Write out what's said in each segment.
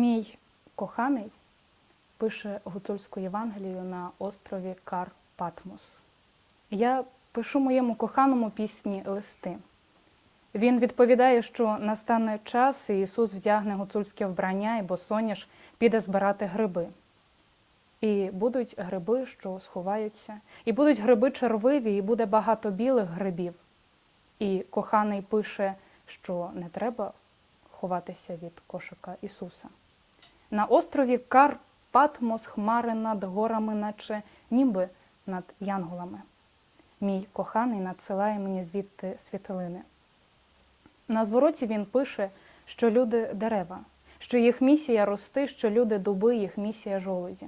Мій коханий пише гуцульську Євангелію на острові Кар Патмос. Я пишу моєму коханому пісні листи. Він відповідає, що настане час, і Ісус вдягне гуцульське вбрання, і босоніж піде збирати гриби. І будуть гриби, що сховаються, і будуть гриби червиві, і буде багато білих грибів. І коханий пише, що не треба ховатися від кошика Ісуса. На острові Карпатмос хмари над горами, наче ніби над янголами. Мій коханий надсилає мені звідти світлини. На звороті він пише, що люди дерева, що їх місія рости, що люди дуби, їх місія жолуді.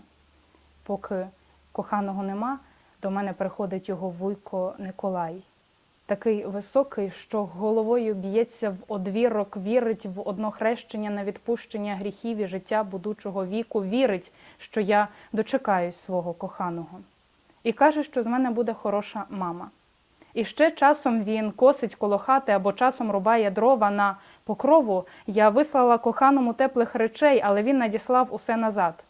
Поки коханого нема, до мене приходить його вуйко Николай. Такий високий, що головою б'ється в одвірок, вірить в однохрещення на відпущення гріхів і життя будучого віку, вірить, що я дочекаюсь свого коханого. І каже, що з мене буде хороша мама. І ще часом він косить коло хати або часом рубає дрова на покрову. Я вислала коханому теплих речей, але він надіслав усе назад.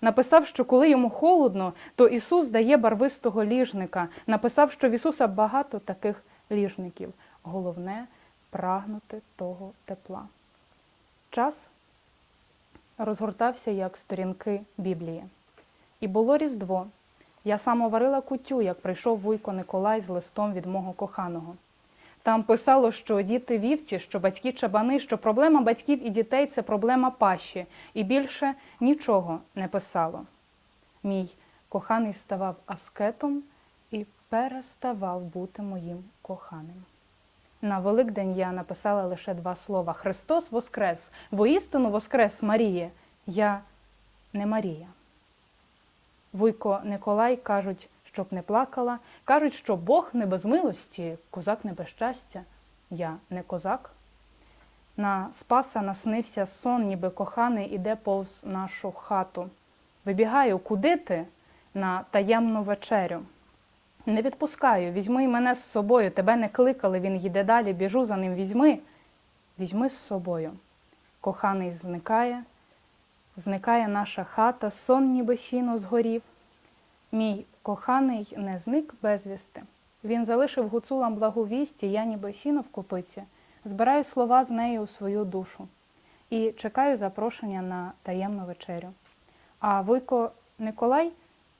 Написав, що коли йому холодно, то Ісус дає барвистого ліжника. Написав, що в Ісуса багато таких ліжників. Головне прагнути того тепла. Час розгортався як сторінки Біблії. І було Різдво. Я саме варила кутю, як прийшов вуйко Николай з листом від мого коханого. Там писало, що діти вівці, що батьки чабани, що проблема батьків і дітей це проблема пащі, і більше нічого не писало. Мій коханий ставав аскетом і переставав бути моїм коханим. На Великдень я написала лише два слова: Христос Воскрес! Воістину Воскрес Маріє! Я не Марія. Вуйко Николай кажуть, щоб не плакала, кажуть, що Бог не без милості, козак не без щастя. Я не козак. На Спаса наснився сон, ніби коханий іде повз нашу хату. Вибігаю, куди ти? На таємну вечерю. Не відпускаю, візьми мене з собою, тебе не кликали, він їде далі, біжу за ним, візьми, візьми з собою. Коханий зникає, зникає наша хата, сон ніби сіно згорів. Мій коханий не зник безвісти. Він залишив гуцулам благу вість, я ніби сіно в копиці, збираю слова з нею у свою душу. І чекаю запрошення на таємну вечерю. А Вуйко Николай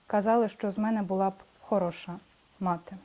казали, що з мене була б хороша мати.